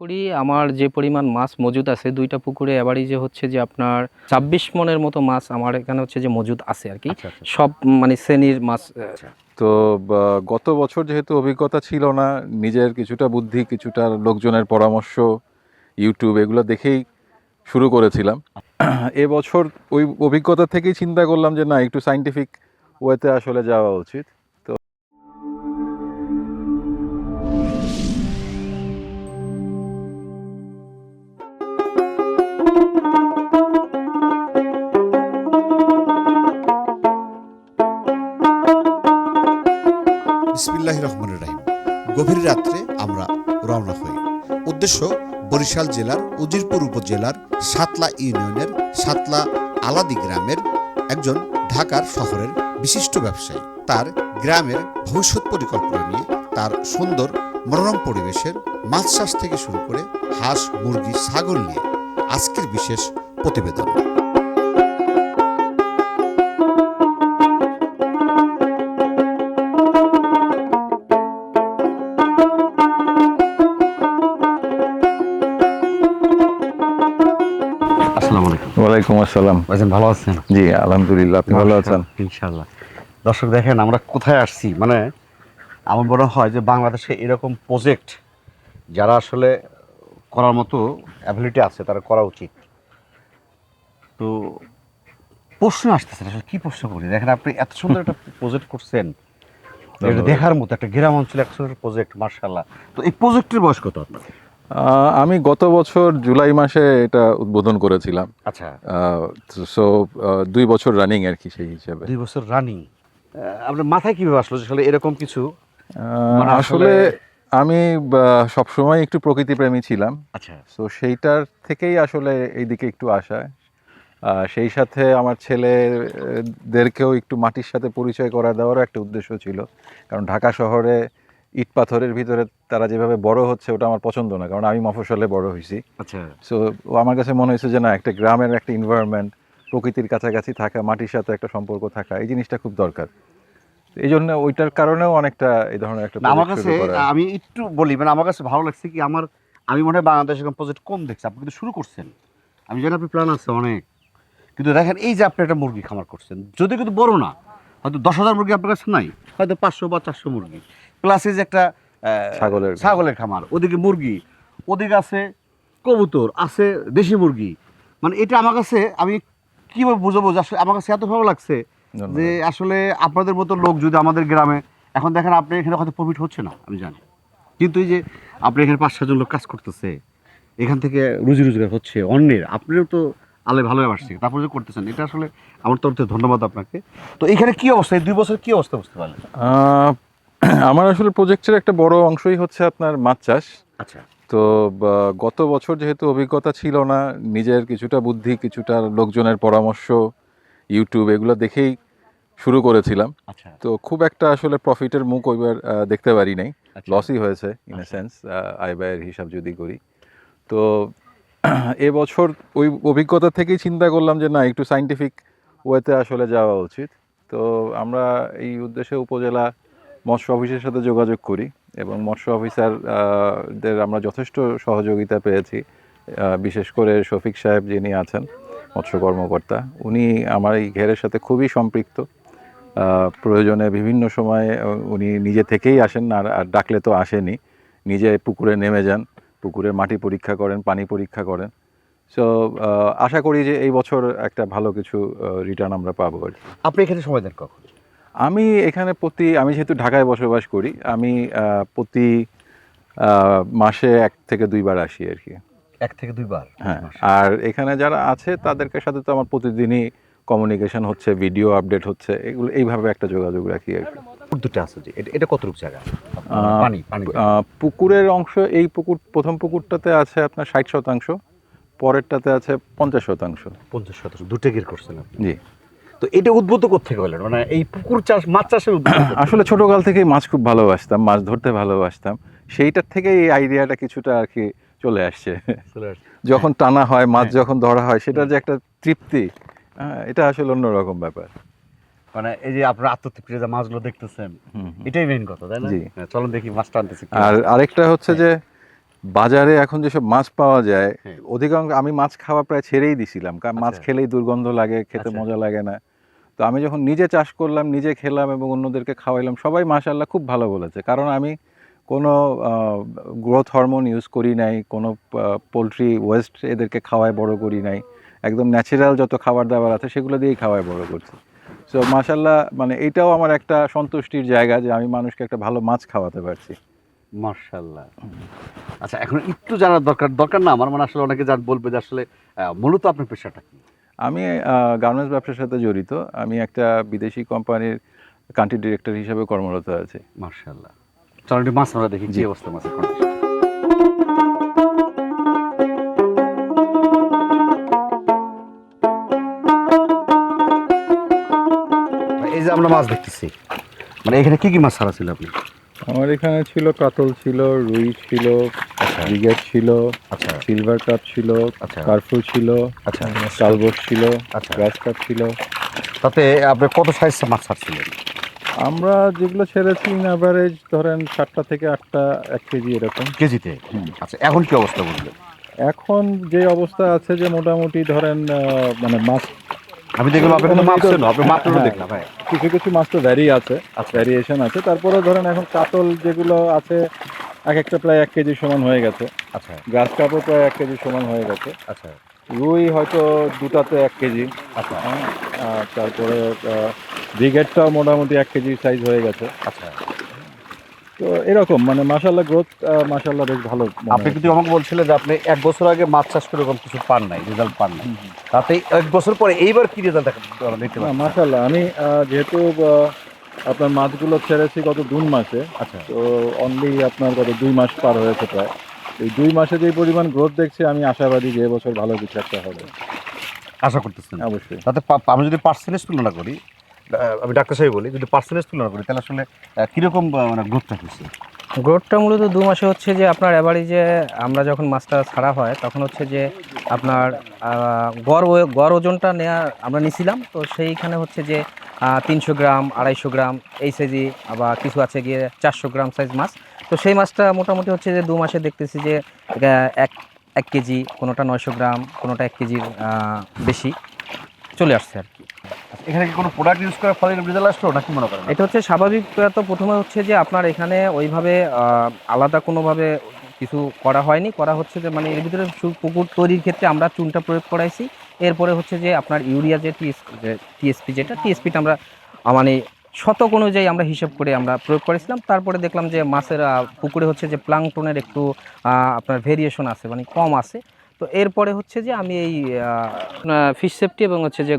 করি আমার যে পরিমাণ মাছ মজুদ আছে দুইটা পুকুরে এবারই যে হচ্ছে যে আপনার ছাব্বিশ মনের মতো মাছ আমার এখানে হচ্ছে যে মজুদ আছে আর কি। আচ্ছা আচ্ছা। সব মানে শ্রেণির মাছ তো গত বছর যেহেতু অভিজ্ঞতা ছিল না নিজের কিছুটা বুদ্ধি কিছুটা লোকজনের পরামর্শ ইউটিউব এগুলো দেখেই শুরু করেছিলাম। এবছর ওই অভিজ্ঞতা থেকেই চিন্তা করলাম যে না একটু সাইন্টিফিক ওয়েতে আসলে যাওয়া উচিত। বিসমিল্লাহ রহমান রাহিম। গভীর রাত্রে আমরা রওনা হই। উদ্দেশ্য, বরিশাল জেলার উজিরপুর উপজেলার সাতলা ইউনিয়নের সাতলা আলাদি গ্রামের একজন ঢাকার শহরের বিশিষ্ট ব্যবসায়ী। তার গ্রামের ভবিষ্যৎ পরিকল্পনা নিয়ে তার সুন্দর মনোরম পরিবেশের মাছ চাষ থেকে শুরু করে হাঁস, মুরগি, ছাগল নিয়ে আজকের বিশেষ প্রতিবেদন। ওয়ালাইকুম আসসালাম। ভাইজান ভালো আছেন? জি আলহামদুলিল্লাহ আপনি ভালো আছেন? ইনশাল্লাহ দর্শক দেখেন আমরা কোথায় আসছি? মানে আমার মনে হয় যে বাংলাদেশে এরকম প্রজেক্ট যারা আসলে করার মতো অ্যাবিলিটি আছে তারা করা উচিত। তো প্রশ্ন আসতেছে আসলে কি প্রশ্ন করি? দেখেন আপনি এত সুন্দর একটা প্রজেক্ট করছেন। এটা দেখার মতো একটা গ্রাম অঞ্চলে এক সুন্দর প্রজেক্ট মার্শাল্লাহ তো এই প্রজেক্টের বয়স কত আপনার? আমি গত বছর জুলাই মাসে এটা উদ্বোধন করেছিলাম। আচ্ছা। সো দুই বছর রানিং আর কি সেই হিসাবে। দুই বছর রানিং আপনার মাথায় কীভাবে আসলো আসলে এরকম কিছু? মানে আসলে আমি সবসময় একটু প্রকৃতিপ্রেমী ছিলাম। আচ্ছা। তো সেইটার থেকেই আসলে এইদিকে একটু আসা। সেই সাথে আমার ছেলেদেরকেও একটু মাটির সাথে পরিচয় করা দেওয়ারও একটা উদ্দেশ্য ছিল। কারণ ঢাকা শহরে ইট পাথরের ভিতরে তারা যেভাবে বড় হচ্ছে ওটা আমার পছন্দ না কারণ আমি মফসলে বড় হয়েছি আচ্ছা। সো আমার কাছে মনে হয়েছে যে না একটা গ্রামের একটা এনভায়রনমেন্ট প্রকৃতির কাছাকাছি থাকা মাটির সাথে একটা সম্পর্ক থাকা এই জিনিসটা খুব দরকার। এই জন্য ওইটার কারণেও অনেকটা এই ধরনের একটা আমার কাছে আমি একটু বলি মানে আমার কাছে ভালো লাগছে কি আমার আমি মনে হয় বাংলাদেশে এরকম প্রজেক্ট কম দেখছি আপনি কিন্তু শুরু করছেন। আমি জানি আপনি প্ল্যান আছে অনেক কিন্তু দেখেন এই যে আপনি একটা মুরগি খামার করছেন যদি কিন্তু বড় না হয়তো দশ হাজার মুরগি আপনার কাছে নাই হয়তো পাঁচশো বা চারশো মুরগি। প্লাস এই যে একটা ছাগলের খামার। ছাগলের খামার। ওদিকে মুরগি ওদিকে আছে কবুতর আছে দেশি মুরগি। মানে এটা আমার কাছে আমি কীভাবে বুঝাবো যে আসলে আমার কাছে এত ভালো লাগছে যে আসলে আপনাদের মতো লোক যদি আমাদের গ্রামে এখন দেখেন আপনি এখানে হয়তো প্রফিট হচ্ছে না আমি জানি। কিন্তু এই যে আপনি এখানে পাঁচ সাতজন লোক কাজ করতেছে এখান থেকে রুজি রোজগার হচ্ছে অন্যের আপনিও তো আলে ভালো আসছে তারপরে যে করতেছেন এটা আসলে আমার তরফ থেকে ধন্যবাদ আপনাকে। তো এখানে কি অবস্থা? এই দুই বছর কি অবস্থা বুঝতে পারলেন? আহ, আমার আসলে প্রজেক্টের একটা বড় অংশই হচ্ছে আপনার মাছ চাষ। আচ্ছা। তো গত বছর যেহেতু অভিজ্ঞতা ছিল না নিজের কিছুটা বুদ্ধি কিছুটা লোকজনের পরামর্শ ইউটিউব এগুলো দেখেই শুরু করেছিলাম। আচ্ছা। তো খুব একটা আসলে প্রফিটের মুখ ওইবার দেখতে পারি নাই। আচ্ছা। লসই হয়েছে ইন এ আচ্ছা। সেন্স আয় ব্যয়ের হিসাব যদি করি। তো এবছর ওই অভিজ্ঞতা থেকেই চিন্তা করলাম যে না একটু সাইন্টিফিক ওয়েতে আসলে যাওয়া উচিত। তো আমরা এই উদ্দেশ্যে উপজেলা মৎস্য অফিসের সাথে যোগাযোগ করি এবং মৎস্য অফিসার দের আমরা যথেষ্ট সহযোগিতা পেয়েছি বিশেষ করে শফিক সাহেব যিনি আছেন, মৎস্য কর্মকর্তা, উনি আমার এই ঘেরের সাথে খুবই সম্পৃক্ত। প্রয়োজনে বিভিন্ন সময়ে উনি নিজে থেকেই আসেন, আর আর ডাকলে তো আসেনি। নিজে পুকুরে নেমে যান পুকুরের মাটি পরীক্ষা করেন, পানি পরীক্ষা করেন। সো আশা করি যে এই বছর একটা ভালো কিছু রিটার্ন আমরা পাবো। আপনি এখানে সময় দেন কখন? আমি এখানে প্রতি আমি যেহেতু ঢাকায় বসবাস করি আমি প্রতি মাসে এক থেকে দুইবার আসি আর কি। এক থেকে দুইবার? হ্যাঁ আর এখানে যারা আছে তাদেরকে সাথে তো আমার প্রতিদিনই কমিউনিকেশন হচ্ছে ভিডিও আপডেট হচ্ছে এগুলো এইভাবে একটা যোগাযোগ রাখি আর দুটো আছে যে এটা- কতটুকু জায়গা? পানি পানি পুকুরের অংশ এই পুকুর প্রথম পুকুরটাতে আছে আপনার ষাট শতাংশ পরেরটাতে আছে পঞ্চাশ শতাংশ। পঞ্চাশ শতাংশ দুটো গির করছেন জি। তো এটা উদ্বুদ্ধ কোথেকে হলেন মানে এই পুকুর চাষ মাছ চাষের? আসলে ছোটকাল থেকেই মাছ খুব ভালোবাসতাম মাছ ধরতে ভালোবাসতাম সেইটার থেকেই এই আইডিয়াটা কিছুটা আর কি চলে আসছে যখন টানা হয় মাছ হ্যাঁ। যখন ধরা হয় সেটার যে একটা তৃপ্তি হ্যাঁ, এটা আসলে অন্যরকম ব্যাপার মানে এই যে আপনার আত্মতৃপ্তির যে মাছগুলো দেখতেছেন। এটাই মেইন কথা তাই না। হ্যাঁ, চলুন দেখি মাছ আনতেছি আর আরেকটা হচ্ছে যে বাজারে এখন যেসব মাছ পাওয়া যায় হ্যাঁ। অধিকাংশ আমি মাছ খাওয়া প্রায় ছেড়েই দিছিলাম কারণ মাছ আচ্ছা। খেলেই দুর্গন্ধ লাগে খেতে আচ্ছা। মজা লাগে না তো আমি যখন নিজে চাষ করলাম, নিজে খেলাম এবং অন্যদেরকে খাওয়াইলাম, সবাই মাশাল্লাহ খুব ভালো বলেছে। কারণ আমি কোনো গ্রোথ হরমোন ইউজ করি নাই, কোনো পোলট্রি ওয়েস্ট এদেরকে খাওয়ায় বড় করি নাই। একদম ন্যাচারাল যত খাবার দাবার আছে, সেগুলো দিয়েই খাওয়ায় বড় করছি। সো মাশাল্লাহ মানে এটাও আমার একটা সন্তুষ্টির জায়গা যে আমি মানুষকে একটা ভালো মাছ খাওয়াতে পারছি। মার্শাল্লাহ আচ্ছা এখন একটু জানার দরকার দরকার না? আমার মানে আসলে অনেকে যার বলবে যে আসলে মূলত আপনার পেশাটা কি? আমি গার্মেন্টস ব্যবসার সাথে জড়িত। আমি একটা বিদেশি কোম্পানির কান্ট্রি ডিরেক্টর হিসেবে কর্মরত আছি। মার্শাল্লাহ চলো একটু মাছ আমরা দেখি কি। অবস্থা মাছের condition। এই যে আমরা মাছ দেখতেছি। মানে এখানে কি কি মাছ ছাড়া ছিল আপনি? আমার এখানে ছিল কাতল ছিল রুই ছিল ব্রিগেড ছিল আচ্ছা। সিলভার কাপ ছিল আচ্ছা। কার্ফু ছিল আচ্ছা। কালবোট ছিল আচ্ছা। গ্রাস কাপ ছিল। তাতে আপনি কত সাইজ মাছ ছাড়ছিলেন? আমরা যেগুলো ছেড়েছি ইন অ্যাভারেজ ধরেন সাতটা থেকে আটটা এক কেজি এরকম। কেজিতে? আচ্ছা এখন কি অবস্থা বুঝলেন? এখন যে অবস্থা আছে যে মোটামুটি ধরেন মানে মাছ আমি দেখলাম আপনি কিন্তু ছিল আপনি মাত্র হ্যাঁ। দেখলাম ভাই কিছু কিছু মাছ তো ভ্যারি আছে আছে ভ্যারিয়েশন আছে। তারপরে ধরেন এখন কাতল যেগুলো আছে এক একটা প্রায় এক কেজি সমান হয়ে গেছে। আচ্ছা। গ্রাস কাপও প্রায় এক কেজি সমান হয়ে গেছে। আচ্ছা। রুই হয়তো দুটাতে এক কেজি। আচ্ছা। হ্যাঁ, তারপরে ব্রিগেডটাও মোটামুটি এক কেজি সাইজ হয়ে গেছে। আচ্ছা। তো এরকম মানে মাসাল্লাহ গ্রোথ মাসাল্লাহ বেশ ভালো আপনি হচ্ছে। কিন্তু আমাকে বলছিলেন যে আপনি এক বছর আগে মাছ চাষ করে এরকম কিছু পান নাই রেজাল্ট পান নাই। তাতে এক বছর পরে এইবার কি রেজাল্ট দেখতে মাসাল্লাহ আমি যেহেতু আপনার মাছগুলো ছেড়েছি গত জুন মাসে আচ্ছা। তো অনলি আপনার গত দুই মাস পার হয়েছে প্রায়। এই দুই মাসে যে পরিমাণ গ্রোথ দেখছি আমি আশাবাদী যে এবছর ভালো কিছু একটা হবে। আশা করতেছেন। অবশ্যই। তাতে আমি যদি পার্সেন্টেজ তুলনা করি আমি ডাক্তার সাহেব বলি, যদি পার্সেন্টেজ তুলনা করি, তাহলে আসলে কীরকম মানে গ্রোথটা হয়েছে গ্রোথটা মূলত দু মাসে হচ্ছে যে আপনার অ্যাভারেজে আমরা যখন মাছটা ছাড়া হয়, তখন হচ্ছে যে আপনার গড় গড় ওজনটা নেওয়া আমরা নিছিলাম, তো সেইখানে হচ্ছে যে তিনশো গ্রাম, আড়াইশো গ্রাম, এই সাইজে আবার কিছু আছে গিয়ে চারশো গ্রাম সাইজ মাছ। তো সেই মাছটা মোটামুটি হচ্ছে যে দু মাসে দেখতেছি যে এক এক কেজি, কোনোটা নয়শো গ্রাম, কোনোটা এক কেজির বেশি। চলে আসছে আর কি। এখানে কি কোনো প্রোডাক্ট ইউজ করার ফলে রেজাল্ট আসলো নাকি মনে করেন এটা হচ্ছে স্বাভাবিক তো প্রথমে হচ্ছে যে আপনার এখানে ওইভাবে আলাদা কোনোভাবে কিছু করা হয়নি। করা হচ্ছে যে মানে এর ভিতরে পুকুর তৈরির ক্ষেত্রে আমরা চুনটা প্রয়োগ করাইছি। এরপরে হচ্ছে যে আপনার ইউরিয়া যে টিএসপি যেটা টিএসপিটা আমরা মানে শতক অনুযায়ী আমরা হিসাব করে আমরা প্রয়োগ করেছিলাম। তারপরে দেখলাম যে মাছের পুকুরে হচ্ছে যে প্লাংটনের একটু আপনার ভেরিয়েশন আছে মানে কম আছে। তো এরপরে হচ্ছে যে আমি এই ফিশ সেফটি এবং হচ্ছে যে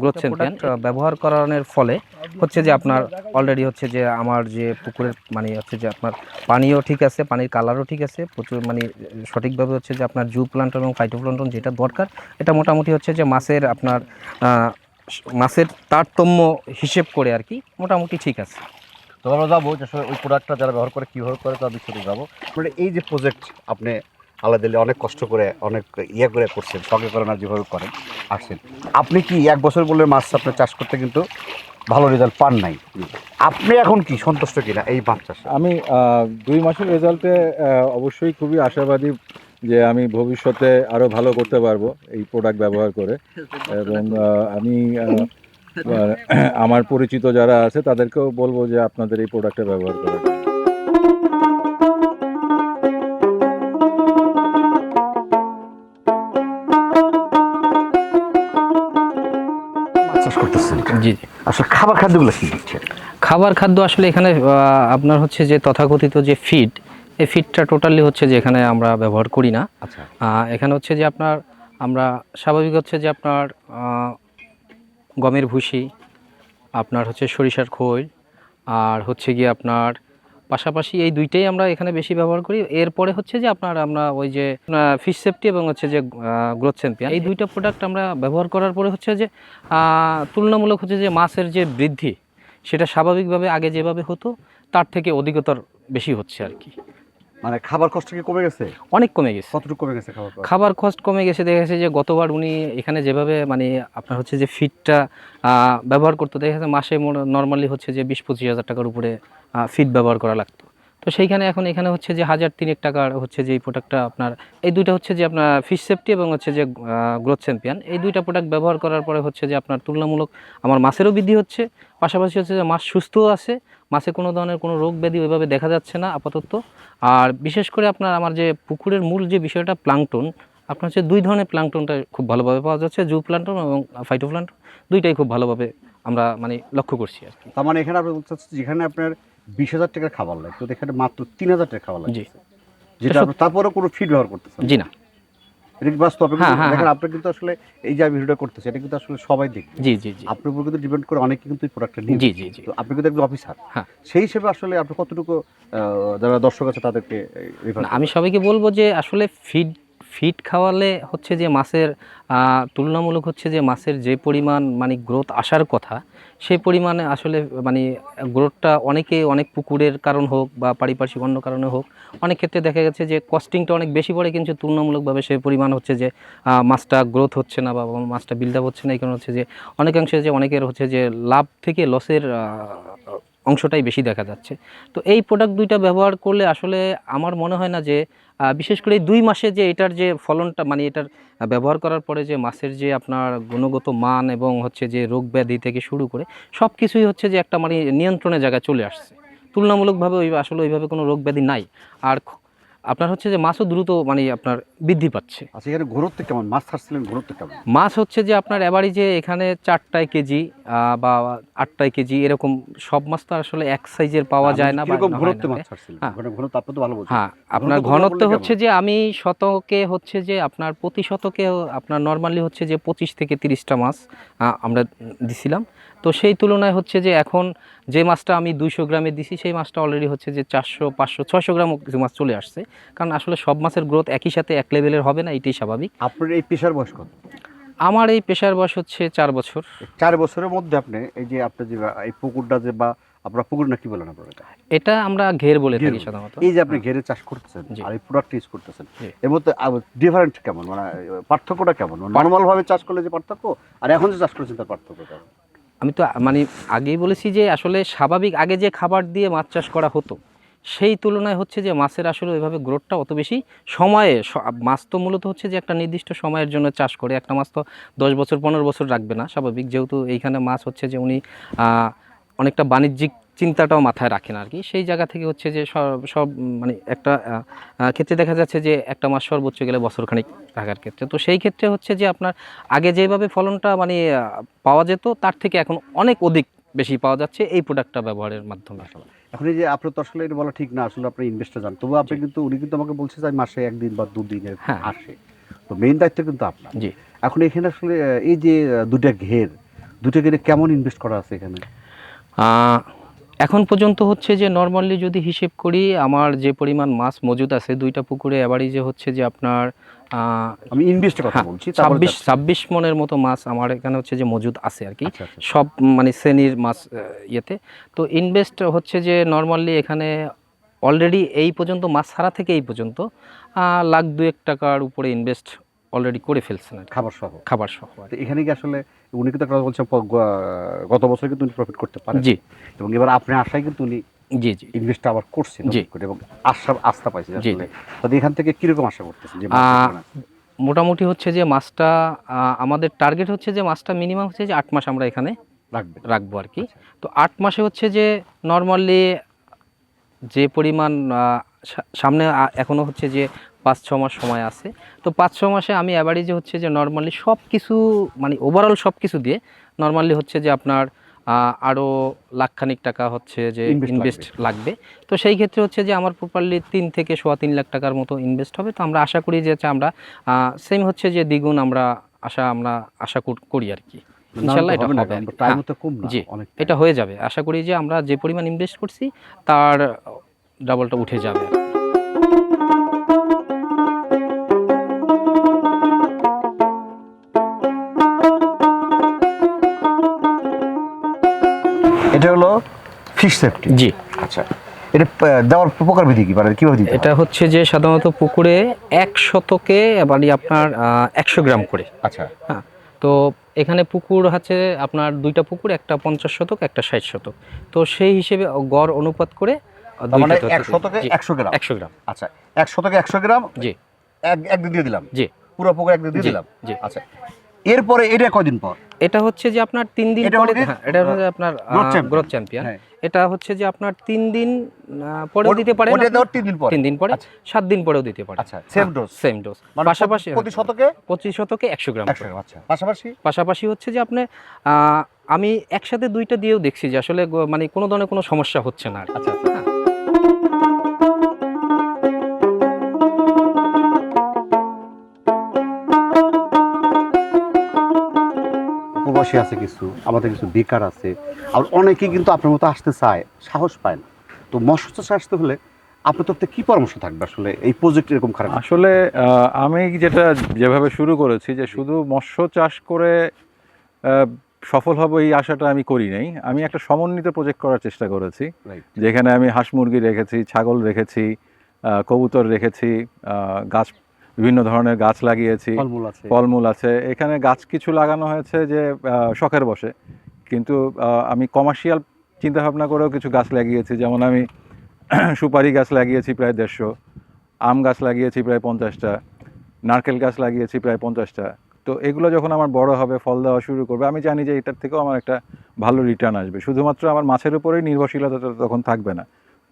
গ্রোথ চ্যাম্পিয়ন ব্যবহার করানোর ফলে হচ্ছে যে আপনার অলরেডি হচ্ছে যে আমার যে পুকুরের মানে হচ্ছে যে আপনার পানিও ঠিক আছে পানির কালারও ঠিক আছে প্রচুর মানে সঠিকভাবে হচ্ছে যে আপনার জু প্লান্টন এবং ফাইটোপ্লান্টন যেটা দরকার এটা মোটামুটি হচ্ছে যে মাছের আপনার মাছের তারতম্য হিসেব করে আর কি মোটামুটি ঠিক আছে। তো আমরা যাব যে ওই প্রোডাক্টটা যারা ব্যবহার করে কীভাবে করে তার বিস্তারিত যাব। মানে এই যে প্রজেক্ট আপনি আলাদা দিলে অনেক কষ্ট করে, অনেক ইয়ে করে করছেন সঙ্গে করে না যেভাবে করেন, আসছেন। আপনি কি এক বছর বলে মাছ আপনি চাষ করতে কিন্তু ভালো রেজাল্ট পান নাই? আপনি এখন কি, সন্তুষ্ট কিনা এই মাছ চাষে? আমি দুই মাসের রেজাল্টে অবশ্যই খুবই আশাবাদী যে আমি ভবিষ্যতে আরও ভালো করতে পারব এই প্রোডাক্ট ব্যবহার করে। এবং আমি আমার পরিচিত যারা আছে তাদেরকেও বলব যে আপনাদের এই প্রোডাক্টটা ব্যবহার করার চাষ করতেছেন জি জি। আসলে খাবার খাদ্যগুলো কি দিচ্ছে খাবার খাদ্য আসলে এখানে আপনার হচ্ছে যে তথাকথিত যে ফিড এই ফিডটা টোটালি হচ্ছে যে এখানে আমরা ব্যবহার করি না। আচ্ছা। এখানে হচ্ছে যে আপনার আমরা স্বাভাবিক হচ্ছে যে আপনার গমের ভুসি আপনার হচ্ছে সরিষার খৈল আর হচ্ছে গিয়ে আপনার পাশাপাশি এই দুইটাই আমরা এখানে বেশি ব্যবহার করি। এরপরে হচ্ছে যে আপনার আমরা ওই যে ফিশ সেফটি এবং হচ্ছে যে গ্রোথ চ্যাম্পিয়ন এই দুইটা প্রোডাক্ট আমরা ব্যবহার করার পরে হচ্ছে যে তুলনামূলক হচ্ছে যে মাছের যে বৃদ্ধি, সেটা স্বাভাবিকভাবে আগে যেভাবে হতো, তার থেকে অধিকতর বেশি হচ্ছে আর কি। মানে খাবার কষ্ট কি কমে গেছে? অনেক কমে গেছে। কতটুকু কমে গেছে খাবার খাবার কস্ট কমে গেছে দেখা গেছে যে গতবার উনি এখানে যেভাবে মানে আপনার হচ্ছে যে ফিডটা ব্যবহার করতো দেখা গেছে মাসে নর্মালি হচ্ছে যে বিশ পঁচিশ হাজার টাকার উপরে ফিড ব্যবহার করা লাগতো। তো সেইখানে এখন এখানে হচ্ছে যে হাজার তিনেক টাকার হচ্ছে যে এই প্রোডাক্টটা আপনার এই দুইটা হচ্ছে যে আপনার ফিশ সেফটি এবং হচ্ছে যে গ্রোথ চ্যাম্পিয়ন এই দুইটা প্রোডাক্ট ব্যবহার করার পরে হচ্ছে যে আপনার তুলনামূলক আমার মাছেরও বৃদ্ধি হচ্ছে পাশাপাশি হচ্ছে যে মাছ সুস্থও আছে মাছে কোনো ধরনের কোনো রোগ ব্যাধি ওইভাবে দেখা যাচ্ছে না আপাতত। আর বিশেষ করে আপনার আমার যে পুকুরের মূল যে বিষয়টা প্লাংটন আপনার হচ্ছে দুই ধরনের প্লাংটনটা খুব ভালোভাবে পাওয়া যাচ্ছে জু প্লান্টন এবং ফাইটো প্লান্টন দুইটাই খুব ভালোভাবে আমরা মানে লক্ষ্য করছি আর কি। তার মানে এখানে আপনি বলতে চাচ্ছেন যেখানে আপনার বিশ হাজার টাকার খাবার লাগতো এখানে মাত্র তিন হাজার টাকার খাবার জি। লাগছে যেটা আপনি তারপরেও কোনো ফিড ব্যবহার করতেছেন না। জি না। দেখেন আপনি কিন্তু আসলে এই যে ভিডিওটা করতেছি এটা কিন্তু আসলে সবাই দেখবে। জি জি জি। আপনার উপর কিন্তু ডিপেন্ড করে অনেকে কিন্তু এই প্রোডাক্টটা নিয়ে জি জি জি। তো আপনি কিন্তু একজন অফিসার হ্যাঁ। সেই হিসেবে আসলে আপনি কতটুকু যারা দর্শক আছে তাদেরকে আমি সবাইকে বলব যে আসলে ফিড ফিড খাওয়ালে হচ্ছে যে মাছের তুলনামূলক হচ্ছে যে মাছের যে পরিমাণ মানে গ্রোথ আসার কথা, সেই পরিমাণে আসলে মানে গ্রোথটা অনেকে অনেক পুকুরের কারণ হোক বা পারিপার্শ্বিক অন্য কারণে হোক, অনেক ক্ষেত্রে দেখা গেছে যে কস্টিংটা অনেক বেশি পড়ে, কিন্তু তুলনামূলকভাবে সেই পরিমাণ হচ্ছে যে মাছটা গ্রোথ হচ্ছে না বা মাছটা বিল্ড আপ হচ্ছে না, এই কারণে হচ্ছে যে অনেকাংশে যে অনেকের হচ্ছে যে লাভ থেকে লসের অংশটাই বেশি দেখা যাচ্ছে। তো এই প্রোডাক্ট দুইটা ব্যবহার করলে আসলে আমার মনে হয় না যে বিশেষ করে দুই মাসে যে এটার যে ফলনটা মানে এটার ব্যবহার করার পরে যে মাছের যে আপনার গুণগত মান এবং হচ্ছে যে রোগ ব্যাধি থেকে শুরু করে সব কিছুই হচ্ছে যে একটা মানে নিয়ন্ত্রণের জায়গায় চলে আসছে। তুলনামূলকভাবে ওই, আসলে ওইভাবে কোনো রোগ ব্যাধি নাই। আর আপনার হচ্ছে যে মাছও দ্রুত মানে আপনার বৃদ্ধি পাচ্ছে। আচ্ছা এখানে ঘনত্ব কেমন? মাছ ছাড়ছিলেন ঘনত্ব কেমন? মাছ হচ্ছে যে আপনার এবারই যে এখানে চারটায় কেজি বা আটটায় কেজি এরকম সব মাছ তো আসলে এক সাইজের পাওয়া যায় না বা কীরকম ঘনত্ব মাছ ছাড়ছিলেন হ্যাঁ। ঘনত্ব আপনি তো ভালো হ্যাঁ আপনার ঘনত্ব ঘনত্ব হচ্ছে যে আমি শতকে হচ্ছে যে আপনার প্রতি শতকে আপনার নর্মালি হচ্ছে যে পঁচিশ থেকে তিরিশটা মাছ আমরা দিছিলাম। তো সেই তুলনায় হচ্ছে যে এখন যে মাছটা আমি দুইশো গ্রামে দিছি সেই মাছটা অলরেডি হচ্ছে যে চারশো পাঁচশো ছয়শো গ্রাম কিছু মাছ চলে আসছে। কারণ আসলে সব মাছের গ্রোথ একই সাথে এক লেভেলের হবে না এটাই স্বাভাবিক। আপনার এই পেশার বয়স কত? আমার এই পেশার বয়স হচ্ছে চার বছর। চার বছরের মধ্যে আপনি এই যে আপনার যে এই পুকুরটা যে বা আপনার পুকুর না কি বলেন আপনার এটা? আমরা ঘের বলে থাকি সাধারণত। এই যে আপনি ঘেরে চাষ করতেছেন। আর এই প্রোডাক্ট ইউজ করতেছেন। এর মধ্যে ডিফারেন্ট কেমন? মানে পার্থক্যটা কেমন? নর্মাল ভাবে চাষ করলে যে পার্থক্য আর এখন যে চাষ করছেন তার পার্থক্য কেমন? আমি তো মানে আগেই বলেছি যে আসলে স্বাভাবিক আগে যে খাবার দিয়ে মাছ চাষ করা হতো, সেই তুলনায় হচ্ছে যে মাছের আসলে ওইভাবে গ্রোথটা অত বেশি সময়ে মাছ তো মূলত হচ্ছে যে একটা নির্দিষ্ট সময়ের জন্য চাষ করে, একটা মাছ তো দশ বছর, পনেরো বছর রাখবে না, স্বাভাবিক। যেহেতু এইখানে মাছ হচ্ছে যে উনি অনেকটা বাণিজ্যিক চিন্তাটাও মাথায় রাখেন আর কি। সেই জায়গা থেকে হচ্ছে যে সব সব মানে একটা ক্ষেত্রে দেখা যাচ্ছে যে একটা মাস সর্বোচ্চ গেলে বছরখানিক রাখার ক্ষেত্রে। তো সেই ক্ষেত্রে হচ্ছে যে আপনার আগে যেভাবে ফলনটা মানে পাওয়া যেত তার থেকে এখন অনেক অধিক বেশি পাওয়া যাচ্ছে এই প্রোডাক্টটা ব্যবহারের মাধ্যমে আসলে এখন এই যে আপনার তো আসলে এটা বলা ঠিক না আসলে আপনি ইনভেস্টর যান তবু আপনি কিন্তু উনি কিন্তু আমাকে বলছে যে মাসে একদিন বা দুদিন হ্যাঁ। আসে। তো মেইন দায়িত্ব কিন্তু আপনার। জি। এখন এখানে আসলে এই যে দুটা ঘের দুটো ঘেরে কেমন ইনভেস্ট করা আছে এখানে? এখন পর্যন্ত হচ্ছে যে নর্মালি যদি হিসেব করি আমার যে পরিমাণ মাছ মজুদ আছে দুইটা পুকুরে এবারই যে হচ্ছে যে আপনার আমি ইনভেস্টের কথা হ্যাঁ, বলছি ছাব্বিশ ছাব্বিশ মনের মতো মাছ আমার এখানে হচ্ছে যে মজুদ আছে আর কি। আচ্ছা, আচ্ছা। সব মানে শ্রেণির মাছ ইয়েতে। তো ইনভেস্ট হচ্ছে যে নর্মালি এখানে অলরেডি এই পর্যন্ত মাছ ছাড়া থেকে এই পর্যন্ত লাখ দুয়েক টাকার উপরে ইনভেস্ট অলরেডি করে ফেলছেন আর খাবার সহ খাবার সহ এখানে কি আসলে উনি কিন্তু একটা কথা বলছেন গত বছর কিন্তু উনি প্রফিট করতে পারেন। জি। এবং এবার আপনি আশায় কিন্তু উনি জি জি। ইনভেস্ট আবার করছেন জি। করে এবং আশা আস্থা পাইছে জি, আসলে তো এখান থেকে কীরকম আশা করতেছেন যে? মোটামুটি হচ্ছে যে মাছটা আমাদের টার্গেট হচ্ছে যে মাছটা মিনিমাম হচ্ছে যে আট মাস আমরা এখানে রাখবেন। রাখব আর কি। আচ্ছা। তো আট মাসে হচ্ছে যে নর্মালি যে পরিমাণ সামনে আ- এখনও হচ্ছে যে পাঁচ ছ মাস সময় আছে। তো পাঁচ ছ মাসে আমি অ্যাভারেজে হচ্ছে যে নর্মালি সব কিছু মানে ওভারঅল সব কিছু দিয়ে নর্মালি হচ্ছে যে আপনার আরও লাখখানিক টাকা হচ্ছে যে ইনভেস্ট লাগবে। তো সেই ক্ষেত্রে হচ্ছে যে আমার প্রপারলি তিন থেকে সোয়া তিন লাখ টাকার মতো ইনভেস্ট হবে। তো আমরা আশা করি যে হচ্ছে আমরা সেম হচ্ছে যে দ্বিগুণ আমরা আশা আমরা আশা কর- করি আর কি। ইনশাল্লাহ এটা হবে হ্যাঁ। তো কম জি, এটা হয়ে যাবে। আশা করি যে আমরা যে পরিমাণ ইনভেস্ট করছি তার ডাবলটা উঠে যাবে। ফিশ সেফটি জি। আচ্ছা। এটা দেওয়ার প্রকার বিধি কি? মানে কীভাবে দিতে এটা হচ্ছে যে সাধারণত পুকুরে এক শতকে মানে আপনার একশো গ্রাম করে। আচ্ছা। হ্যাঁ তো এখানে পুকুর আছে আপনার দুইটা পুকুর একটা পঞ্চাশ শতক একটা ষাট শতক। তো সেই হিসেবে গড় অনুপাত করে মানে এক শতকে একশো গ্রাম? একশো গ্রাম। আচ্ছা এক শতকে একশো গ্রাম? জি। এক একদিন দিয়ে দিলাম? জি। পুরো পুকুর একদিন দিয়ে দিলাম? জি। আচ্ছা। এরপরে এটা কয়দিন পর? এটা হচ্ছে যে আপনার তিন দিন পরে হ্যাঁ এটা হচ্ছে আপনার গ্রোথ চ্যাম্পিয়ন। এটা হচ্ছে যে আপনার তিন দিন পরেও দিতে। দেওয়ার তিন দিন পর? তিন দিন পরে আচ্ছা। সাত দিন পরেও দিতে পারে আচ্ছা সেম ডোজ সেম ডোজ পাশাপাশি প্রতি শতকে? পঁচিশ শতকে একশো গ্রাম আচ্ছা। পাশাপাশি? পাশাপাশি হচ্ছে যে আপনি আহ, আমি একসাথে দুইটা দিয়েও দেখছি যে আসলে মানে কোনো ধরনের কোনো সমস্যা হচ্ছে না আচ্ছা। প্রবাসী আছে কিছু আমাদের কিছু বেকার আছে আর অনেকেই কিন্তু আপনার মতো আসতে চায় সাহস পায় না। তো মৎস্য চাষে আসতে হলে আপনার তরফ থেকে কি পরামর্শ থাকবে আসলে? এই প্রজেক্ট এরকম খারাপ আসলে আমি যেটা যেভাবে শুরু করেছি যে শুধু মৎস্য চাষ করে সফল হব এই আশাটা আমি করি নাই। আমি একটা সমন্বিত প্রজেক্ট করার চেষ্টা করেছি যেখানে আমি হাঁস মুরগি রেখেছি ছাগল রেখেছি কবুতর রেখেছি গাছ বিভিন্ন ধরনের গাছ লাগিয়েছি। ফলমূল আছে। এখানে গাছ কিছু লাগানো হয়েছে যে শখের বসে। কিন্তু আমি কমার্শিয়াল চিন্তাভাবনা করেও কিছু গাছ লাগিয়েছি। যেমন আমি সুপারি গাছ লাগিয়েছি প্রায় দেড়শো আম গাছ লাগিয়েছি প্রায় পঞ্চাশটা নারকেল গাছ লাগিয়েছি প্রায় পঞ্চাশটা। তো এগুলো যখন আমার বড় হবে ফল দেওয়া শুরু করবে আমি জানি যে এটার থেকেও আমার একটা ভালো রিটার্ন আসবে। শুধুমাত্র আমার মাছের উপরেই নির্ভরশীলতাটা তখন থাকবে না।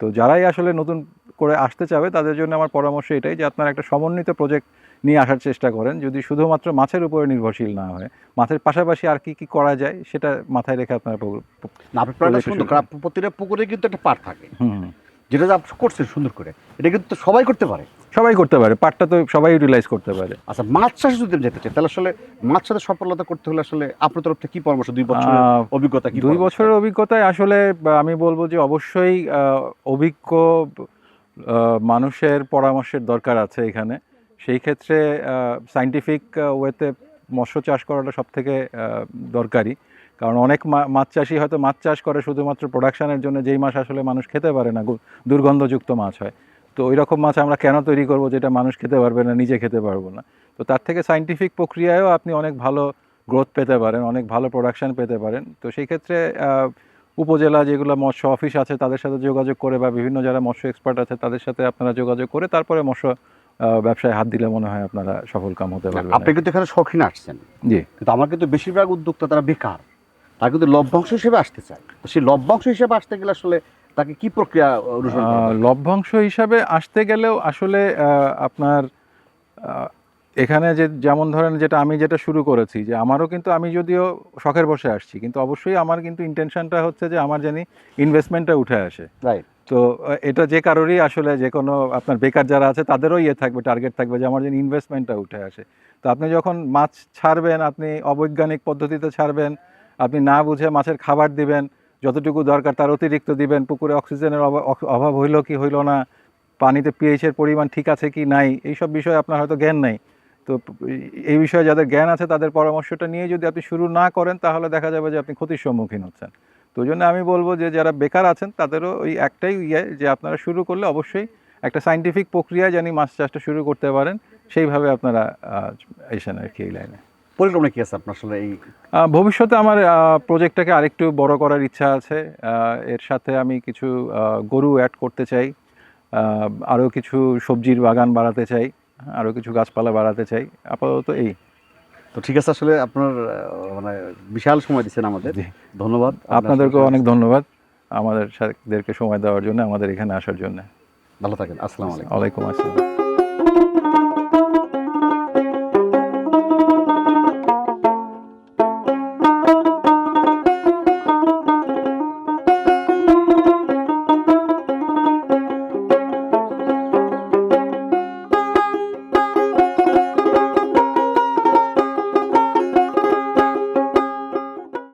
তো যারাই আসলে নতুন করে আসতে চাবে তাদের জন্য আমার পরামর্শ এটাই যে আপনারা একটা সমন্বিত প্রজেক্ট নিয়ে আসার চেষ্টা করেন যদি শুধুমাত্র মাছের উপরে নির্ভরশীল না হয়। মাছের পাশাপাশি আর কি কি করা যায় সেটা মাথায় রেখে আপনারা প্রতিটা পুকুরে কিন্তু একটা পার থাকে। যেটা আপনি করছেন সুন্দর করে এটা কিন্তু সবাই করতে পারে। সবাই করতে পারে পাটটা তো সবাই ইউটিলাইজ করতে পারে। আচ্ছা মাছ চাষে যদি যেতে চাই তাহলে আসলে মাছ চাষে সফলতা করতে হলে আসলে আপনার তরফ থেকে কি পরামর্শ দুই বছরের অভিজ্ঞতা কি দুই বছরের অভিজ্ঞতায় আসলে আমি বলব যে অবশ্যই অভিজ্ঞ মানুষের পরামর্শের দরকার আছে এখানে। সেই ক্ষেত্রে সাইন্টিফিক ওয়েতে মৎস্য চাষ করাটা সব থেকে দরকারি। কারণ অনেক মাছ চাষি হয়তো মাছ চাষ করে শুধুমাত্র প্রোডাকশানের জন্য যেই মাছ আসলে মানুষ খেতে পারে না দুর্গন্ধযুক্ত মাছ হয়। তো ওই রকম মাছ আমরা কেন তৈরি করব যেটা মানুষ খেতে পারবে না নিজে খেতে পারব না? তো তার থেকে সাইন্টিফিক প্রক্রিয়ায়ও আপনি অনেক ভালো গ্রোথ পেতে পারেন অনেক ভালো প্রোডাকশন পেতে পারেন। তো সেই ক্ষেত্রে উপজেলা যেগুলো মৎস্য অফিস আছে তাদের সাথে যোগাযোগ করে বা বিভিন্ন যারা মৎস্য এক্সপার্ট আছে তাদের সাথে আপনারা যোগাযোগ করে তারপরে মৎস্য ব্যবসায় হাত দিলে মনে হয় আপনারা সফল কাম হতে পারবেন। আপনি কিন্তু এখানে শৌখিন আসছেন। জি। কিন্তু আমার কিন্তু বেশিরভাগ উদ্যোক্তা তারা বেকার। তারা কিন্তু লভ্যাংশ হিসেবে আসতে চায় তো সেই লভ্যাংশ হিসেবে আসতে গেলে আসলে তাকে কি প্রক্রিয়া অনুসরণ? লভ্যাংশ হিসাবে আসতে গেলেও আসলে আপনার এখানে যে যেমন ধরেন যেটা আমি যেটা শুরু করেছি যে আমারও কিন্তু আমি যদিও শখের বসে আসছি কিন্তু অবশ্যই আমার কিন্তু ইন্টেনশনটা হচ্ছে যে আমার জানি ইনভেস্টমেন্টটা উঠে আসে Right. তো এটা যে কারোরই আসলে যে কোনো আপনার বেকার যারা আছে তাদেরও ইয়ে থাকবে টার্গেট থাকবে যে আমার যেন ইনভেস্টমেন্টটা উঠে আসে তো আপনি যখন মাছ ছাড়বেন আপনি অবৈজ্ঞানিক পদ্ধতিতে ছাড়বেন আপনি না বুঝে মাছের খাবার দিবেন, যতটুকু দরকার তার অতিরিক্ত দিবেন, পুকুরে অক্সিজেনের অভা- অভাব হইল কি হইল না, পানিতে পিএইচের পরিমাণ ঠিক আছে কি নাই, এইসব বিষয়ে আপনার হয়তো জ্ঞান নাই। তো এই বিষয়ে যাদের জ্ঞান আছে তাদের পরামর্শটা নিয়ে যদি আপনি শুরু না করেন, তাহলে দেখা যাবে যে আপনি ক্ষতির সম্মুখীন হচ্ছেন। তো জন্য আমি বলব যে যারা বেকার আছেন, তাদেরও ওই একটাই ইয়ে যে আপনারা শুরু করলে অবশ্যই একটা সাইন্টিফিক প্রক্রিয়ায় জানি মাছ চাষটা শুরু করতে পারেন, সেইভাবে আপনারা এসেন আর কি এই লাইনে। পরিকল্পনা কি আছে আপনার আসলে এই? ভবিষ্যতে আমার প্রজেক্টটাকে আরেকটু বড় করার ইচ্ছা আছে। এর সাথে আমি কিছু গরু অ্যাড করতে চাই। আরও কিছু সবজির বাগান বাড়াতে চাই। আরও কিছু গাছপালা বাড়াতে চাই। আপাতত এই। তো ঠিক আছে আসলে আপনার মানে বিশাল সময় দিচ্ছেন আমাদের। ধন্যবাদ। আপনাদেরকেও অনেক ধন্যবাদ আমাদের সাথে সময় দেওয়ার জন্য আমাদের এখানে আসার জন্য। ভালো থাকেন। আসসালামু আলাইকুম। ওয়ালাইকুম আসসালাম।